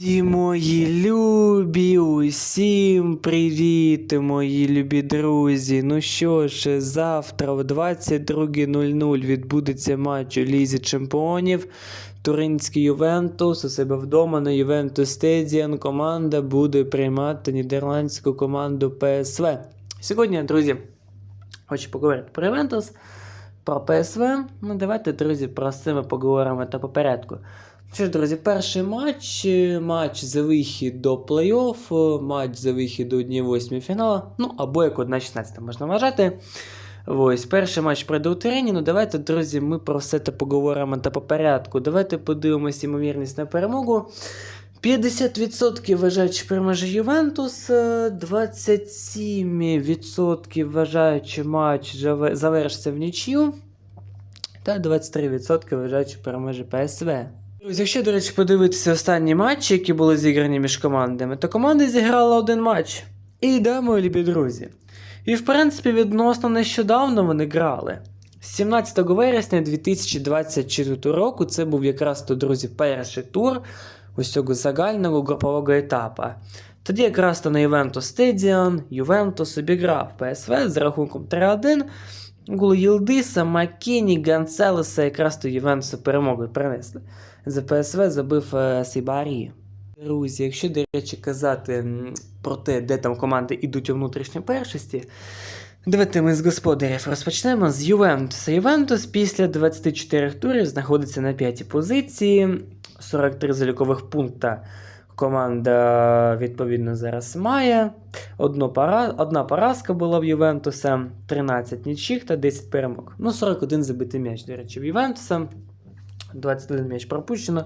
Ді мої любі, усім привіт, мої любі друзі. Ну що ж, завтра о 22.00 відбудеться матч у Лізі Чемпіонів. Туринський Ювентус у себе вдома на Ювентус Стедіан команда буде приймати нідерландську команду ПСВ. Сьогодні, друзі, хочу поговорити про Ювентус, про ПСВ. Ну, давайте, друзі, про це ми поговоримо та по порядку. Що ж, друзі, перший матч, е, матч за вихід до плей-офф, матч за вихід до 1-8 фіналу, ну або як 1-16 можна вважати. Ось, перший матч пройде у Турині. Ну давайте, друзі, ми про все це поговоримо та по порядку. Давайте подивимося ймовірність на перемогу. 50% вважають, що переможе Ювентус, е, 27% вважають, що матч завершиться в нічию. Та 23% вважають, що переможе ПСВ. Друзі, якщо, до речі, подивитися останні матчі, які були зіграні між командами, то команда зіграла один матч. І да, мої любі друзі. І в принципі, відносно нещодавно вони грали. 17 вересня 2024 року це був якраз то, друзі, перший тур ось цього загального групового етапа. Тоді якраз то на Ювентус Стедіон Ювентус обіграв ПСВ з рахунком 3-1. Гол Єлдиса, Маккіні, Ганцелеса якраз то Ювентусу перемогу принесли. За ПСВ забив е, Сибарі. Друзі, якщо, до речі, казати про те, де там команди йдуть у внутрішній першості, давайте ми з господарів розпочнемо з Ювентуса. Ювентус після 24 турів знаходиться на п'ятій позиції, 43 залікових пункта команда відповідно зараз має. Одна поразка була в Ювентуса, 13 нічих та 10 перемог. Ну, 41 забитий м'яч, до речі, в Ювентуса. 21 м'яч пропущено.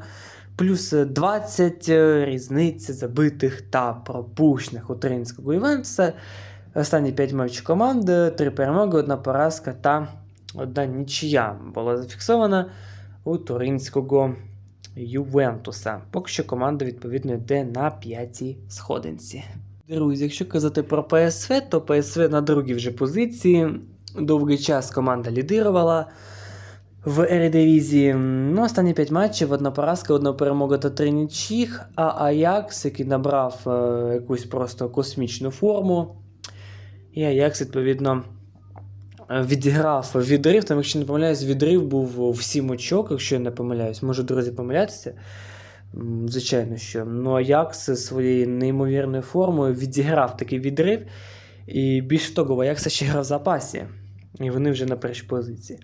Плюс 20 різниці забитих та пропущених у Туринського Ювентуса. Останні 5 матчів команди, 3 перемоги, одна поразка та одна нічия була зафіксована у Туринського Ювентуса. Поки що команда відповідно йде на п'ятій сходинці. Друзі, якщо казати про ПСВ, то ПСВ на другій вже позиції. Довгий час команда лідирувала в Ередивізії. Ну, останні 5 матчів, одна поразка, одна перемога та три нічіх. А Аякс, який набрав е, якусь просто космічну форму. І Аякс, відповідно, відіграв відрив. Там, якщо не помиляюсь, відрив був в 7 очок, якщо я не помиляюсь. Можу, друзі, помилятися. Звичайно, що. Ну, Аякс своєю неймовірною формою відіграв такий відрив. І більше того, в Аякса ще грав в запасі. І вони вже на першій позиції.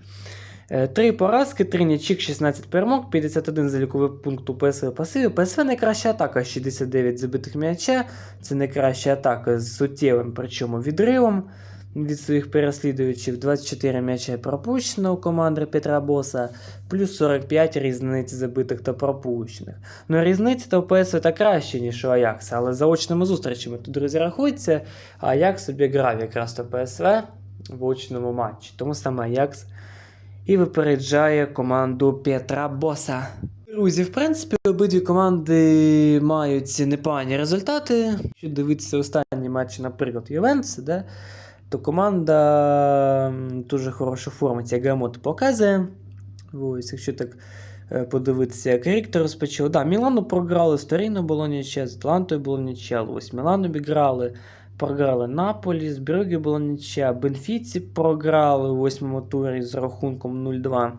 Е, Три поразки, три нічік, 16 перемог, 51 заліковий пункт у ПСВ пасиві. ПСВ найкраща атака, 69 забитих м'яча. Це найкраща атака з суттєвим, причому відривом від своїх переслідувачів. 24 м'яча пропущено у команди Петра Боса, плюс 45 різниць забитих та пропущених. Ну, різниця у ПСВ та краще, ніж у Аякса, але за очними зустрічами тут, друзі, рахується, а Аякс обіграв якраз то ПСВ в очному матчі. Тому саме Аякс і випереджає команду Петра Боса. Друзі, в принципі, обидві команди мають непогані результати. Якщо дивитися останні матчі, наприклад, Ювентуса, да, то команда дуже хорошу форму ця гамот показує. Ось, якщо так е, подивитися, як рік то розпочав. Да, Мілану програли, з Торіно було ніче, з Атлантою було ніче, ось Мілан обіграли. Програли Наполі, з Брюги була нічия, Бенфіці програли у восьмому турі з рахунком 0-2.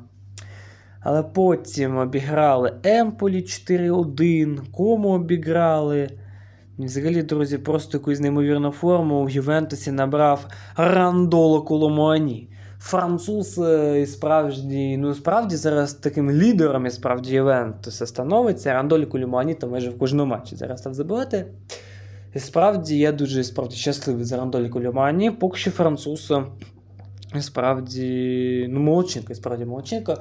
Але потім обіграли Емполі 4-1, Кому обіграли. Взагалі, друзі, просто якусь неймовірну форму в Ювентусі набрав Рандоло Коломуані. Француз е, і справді, ну справді зараз таким лідером і справді Ювентуса становиться. Рандолі Коломуані там майже в кожному матчі зараз став забивати. І справді я дуже справді щасливий за Рандолі Коломуані. Поки що француз е, справді, ну, молодчинка, справді молодчинка.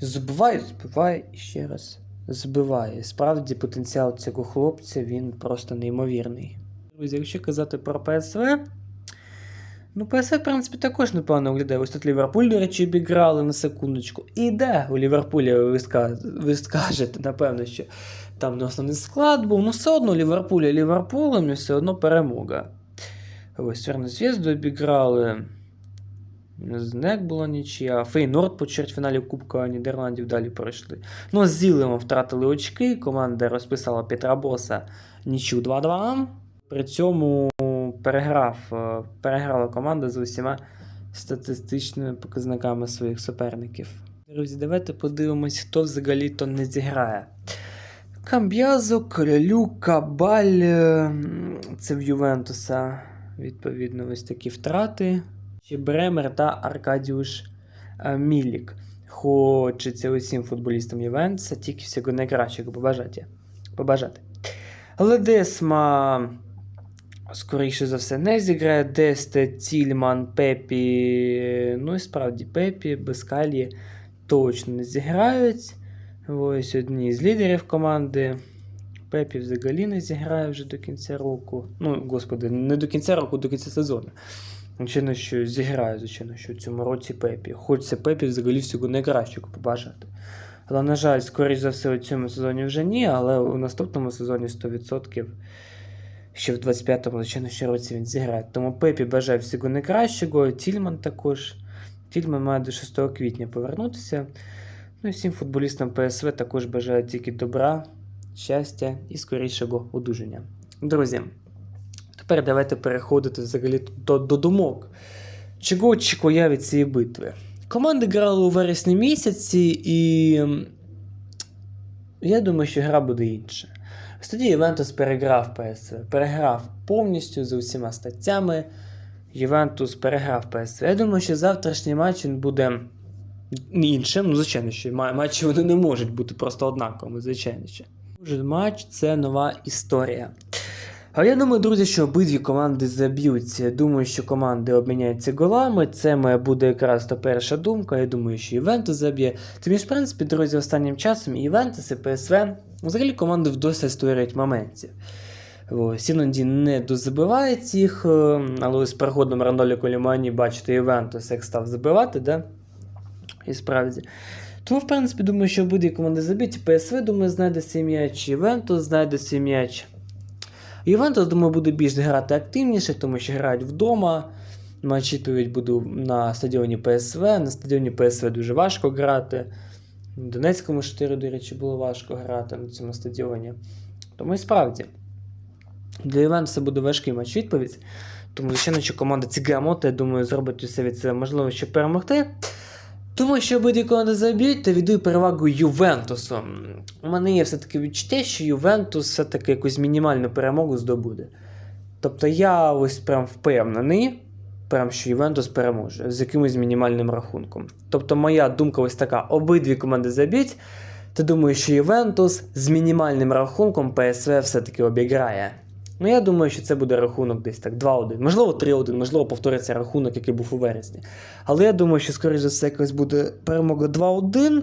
Збиває, збиває і ще раз. Збиває. Справді потенціал цього хлопця він просто неймовірний. Друзі, якщо казати про ПСВ, ну ПСВ, в принципі, також непогано виглядає. Ось тут Ліверпуль, до речі, обіграли на секундочку. І де у Ліверпулі ви, ска- ви скажете, напевно, що там не основний склад був, ну все одно Ліверпуль і Ліверпулем і все одно перемога. Ось Черну зв'язду обіграли. Знек була нічия. Фейнорд по чвертьфіналі Кубка Нідерландів далі пройшли. Ну, з Зілем втратили очки. Команда розписала Петра Боса нічю 2-2. При цьому переграв, е, переграла команда з усіма статистичними показниками своїх суперників. Друзі, давайте подивимось, хто взагалі-то не зіграє. Камб'язо, Колялюк, Кабаль. Це в Ювентуса. Відповідно, ось такі втрати. Бремер та Аркадіуш е, Мілік. Хочеться усім футболістам Ювентуса тільки всього найкращого побажати. побажати. Ледесма, скоріше за все, не зіграє. Десте, Тільман, Пепі. Ну і справді, Пепі, Бескалі точно не зіграють. Ось одні з лідерів команди. Пепі взагалі не зіграє вже до кінця року. Ну, господи, не до кінця року, до кінця сезону. Звичайно, що зіграє, звичайно, що в цьому році Пепі. Хочеться Пепі взагалі всього найкращого побажати. Але, на жаль, скоріш за все, у цьому сезоні вже ні, але у наступному сезоні 100%. Ще в 25-му, звичайно, ще році він зіграє. Тому Пепі бажає всього найкращого, Тільман також. Тільман має до 6 квітня повернутися. Ну і всім футболістам ПСВ також бажаю тільки добра, щастя і скорішого одужання. Друзі, тепер давайте переходити взагалі до, до думок. Чого я від цієї битви? Команди грали у вересні місяці, і я думаю, що гра буде інша. Тоді Ювентус переграв ПСВ, переграв повністю за усіма статтями. Ювентус переграв ПСВ. Я думаю, що завтрашній матч він буде іншим. Ну, звичайно, що матчі вони не можуть бути просто однаковими, звичайно. Матч це нова історія. А я думаю, друзі, що обидві команди заб'ються. Думаю, що команди обміняються голами. Це моя буде якраз та перша думка. Я думаю, що Івентус заб'є. Тим ж, в принципі, друзі, останнім часом і Івентус, і ПСВ взагалі команди вдосталь створюють моментів. Ось, іноді не дозабивають їх, е, але з переходом Рандолі Колімані, бачите, Івентус як став забивати, да? І справді. Тому, в принципі, думаю, що обидві команди забиті. ПСВ, думаю, знайде м'яч, Івентус знайде м'яч. Ювентус, думаю, буде більш грати активніше, тому що грають вдома. Матч буде на стадіоні ПСВ. На стадіоні ПСВ дуже важко грати. В Донецькому 4, до речі, було важко грати на цьому стадіоні. Тому і справді. Для Ювентуса буде важкий матч відповідь. Тому, звичайно, що команда Цігамота, я думаю, зробить усе від себе можливо, щоб перемогти. Тому що обидві команди заб'ють, то віддаю перевагу Ювентусу. У мене є все-таки відчуття, що Ювентус все-таки якусь мінімальну перемогу здобуде. Тобто я ось прям впевнений, прям, що Ювентус переможе з якимось мінімальним рахунком. Тобто моя думка ось така: обидві команди заб'ють, то думаю, що Ювентус з мінімальним рахунком ПСВ все-таки обіграє. Ну, я думаю, що це буде рахунок десь так 2-1, можливо, 3-1, можливо, повториться рахунок, який був у вересні. Але я думаю, що, скоріш за все, якось буде перемога 2-1.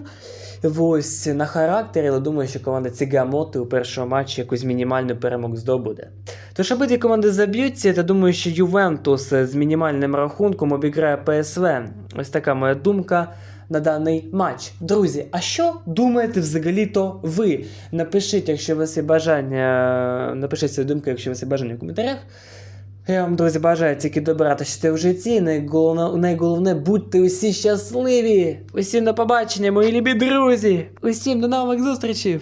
Ось на характері, але думаю, що команда Цігамоти у першому матчі якусь мінімальну перемогу здобуде. Тож обидві команди заб'ються, та думаю, що Ювентус з мінімальним рахунком обіграє ПСВ. Ось така моя думка на даний матч. Друзі, а що думаєте взагалі-то ви? Напишіть, якщо у вас є бажання, напишіть свої думки, якщо у вас є бажання в коментарях. Я вам, друзі, бажаю тільки добра та щастя в житті. Найголовне, найголовне будьте усі щасливі. Усім до побачення, мої любі друзі. Усім до нових зустрічей.